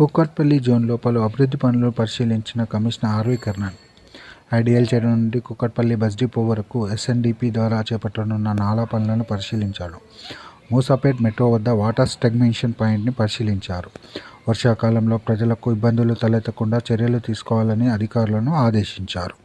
కుక్కట్పల్లి జోన్లో పలు అభివృద్ధి పనులను పరిశీలించిన కమిషనర్ ఆర్వి కర్ణన్. ఐడియల్ చెరు నుండి కుక్కట్పల్లి బస్ డిపో వరకు ఎస్ఎన్డిపి ద్వారా చేపట్టనున్న నాలా పనులను పరిశీలించారు మూసాపేట్ మెట్రో వద్ద వాటర్ స్టగ్నేషన్ పాయింట్ని పరిశీలించారు. వర్షాకాలంలో ప్రజలకు ఇబ్బందులు తలెత్తకుండా చర్యలు తీసుకోవాలని అధికారులను ఆదేశించారు.